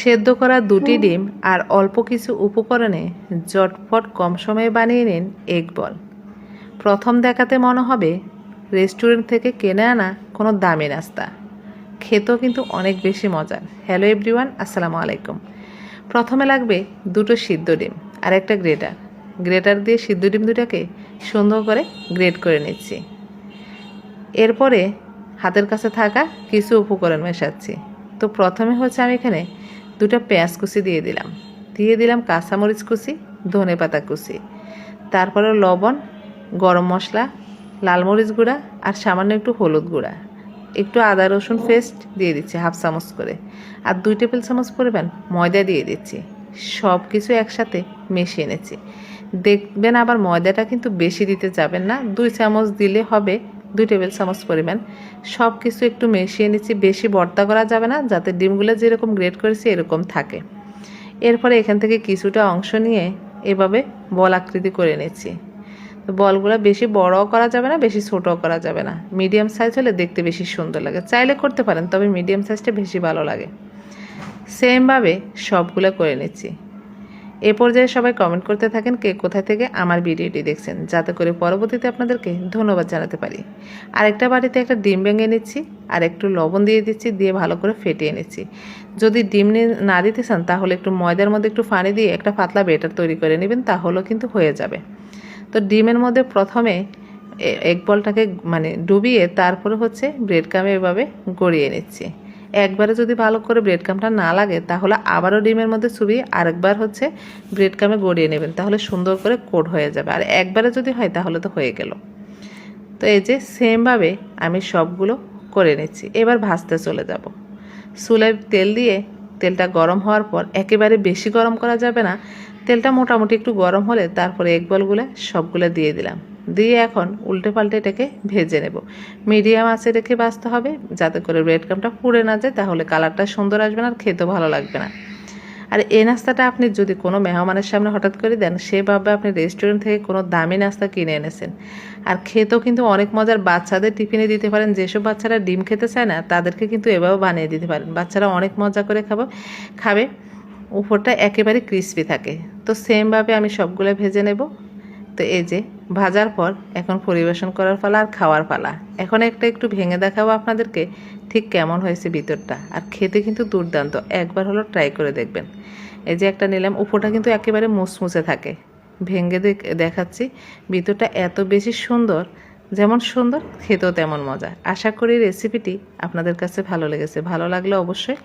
সেদ্ধ করা দুটি ডিম আর অল্প কিছু উপকরণে জটপট কম সময়ে বানিয়ে নিন এগ বল। প্রথম দেখাতে মনে হবে, রেস্টুরেন্ট থেকে কেনে আনা কোনো দামি নাস্তা। খেতেও কিন্তু অনেক বেশি মজার। হ্যালো এভরিওয়ান, আসসালামু আলাইকুম। প্রথমে লাগবে দুটো সিদ্ধ ডিম আর একটা গ্রেটার। গ্রেটার দিয়ে সিদ্ধ ডিম দুটাকে সুন্দর করে গ্রেট করে নিচ্ছি। এরপরে হাতের কাছে থাকা কিছু উপকরণ মেশাচ্ছি। তো প্রথমে হচ্ছে আমি এখানে দুটো পেঁয়াজ কুচি দিয়ে দিলাম। দিয়ে দিলাম কাঁচামরিচ কুচি, ধনে পাতা কুচি। তারপরে লবণ, গরম মশলা, লাল মরিচ গুঁড়া আর সামান্য একটু হলুদ গুঁড়া। একটু আদা, রসুন পেস্ট দিয়ে দিচ্ছি হাফ চামচ করে। আর দুই টেবিল চামচ পরিমাণ ময়দা দিয়ে দিচ্ছি। সব কিছু একসাথে মিশিয়ে এনেছি দেখবেন আবার ময়দাটা কিন্তু বেশি দিতে যাবেন না। দুই চামচ দিলে হবে দুই টেবিল চামচ পরিমাণ। সব কিছু একটু মিশিয়ে নিচ্ছি, বেশি ভর্তা করা যাবে না, যাতে ডিমগুলো যেরকম গ্রেট করেছি এরকম থাকে। এরপরে এখান থেকে কিছুটা অংশ নিয়ে এভাবে বল আকৃতি করে নিচ্ছি। তো বলগুলো বেশি বড়ও করা যাবে না, বেশি ছোটও করা যাবে না। মিডিয়াম সাইজ হলে দেখতে বেশি সুন্দর লাগে। চাইলে করতে পারেন, তবে মিডিয়াম সাইজটা বেশি ভালো লাগে। সেমভাবে সবগুলো করে নিচ্ছি। এ পর্যায়ে সবাই কমেন্ট করতে থাকেন কে কোথায় থেকে আমার ভিডিওটি দেখছেন। যাতে করে পরবর্তীতে আপনাদেরকে ধন্যবাদ জানাতে পারি। আরেকটা বাড়িতে একটা ডিম ভেঙে নিচ্ছি, আর একটু লবণ দিয়ে দিচ্ছি, দিয়ে ভালো করে ফেটিয়ে নিচ্ছি। যদি ডিম নি- দিতে চান, তাহলে একটু ময়দার মধ্যে একটু পানি দিয়ে একটা পাতলা বেটার তৈরি করে নেবেন, তাহলেও কিন্তু হয়ে যাবে। তো ডিমের মধ্যে প্রথমে এগ বলটাকে মানে ডুবিয়ে তারপরে হচ্ছে ব্রেড কামে এভাবে গড়িয়ে নিচ্ছি। একবারে যদি ভালো করে ব্রেড কামটা না লাগে, তাহলে আবারও ডিমের মধ্যে চুবিয়ে আরেকবার হচ্ছে ব্রেড কামে গড়িয়ে নেবেন। তাহলে সুন্দর করে কোড হয়ে যাবে। আর একবারে যদি হয়, তাহলে তো হয়ে গেল। তো এই যে সেমভাবে আমি সবগুলো করে নিচ্ছি। এবার ভাজতে চলে যাব। চুলায় তেল দিয়ে তেলটা গরম হওয়ার পর একেবারে বেশি গরম করা যাবে না। তেলটা মোটামুটি একটু গরম হলে তারপরে এক বলগুলো সবগুলো দিয়ে দিলাম। দিয়ে এখন উল্টে পাল্টে এটাকে ভেজে নেব। মিডিয়াম আঁচে রেখে ভাজতে হবে। যাতে করে ব্রেড ক্রামটা পুড়ে না যায়, তাহলে কালারটা সুন্দর আসবে না আর খেতেও ভালো লাগবে না। আর এই নাস্তাটা আপনি যদি কোনো মেহমানের সামনে হঠাৎ করে দেন সেভাবে আপনি রেস্টুরেন্ট থেকে কোনো দামি নাস্তা কিনে এনেছেন। আর খেতেও কিন্তু অনেক মজার বাচ্চাদের টিফিনে দিতে পারেন। যেসব বাচ্চারা ডিম খেতে চায় না, তাদেরকে কিন্তু এভাবে বানিয়ে দিতে পারেন। বাচ্চারা অনেক মজা করে খাব, খাবে। উপরটা একেবারে ক্রিস্পি থাকে। তো সেমভাবে আমি সবগুলো ভেজে নেব। তো এই যে, ভাজার পর এখন পরিবেশন করার পালা আর খাওয়ার পালা। এখন একটা একটু ভেঙে দেখাবো আপনাদেরকে ঠিক কেমন হয়েছে ভিতরটা। আর খেতে কিন্তু দুর্দান্ত। একবার হলো ট্রাই করে দেখবেন। এই যে একটা নিলাম, উপরটা কিন্তু একেবারে মুচমুচে থাকে। ভেঙে দেখ- দেখাচ্ছি, ভিতরটা এত বেশি সুন্দর, যেমন সুন্দর, খেতেও তেমন মজা। আশা করি রেসিপিটি আপনাদের কাছে ভালো লেগেছে। ভালো লাগলে অবশ্যই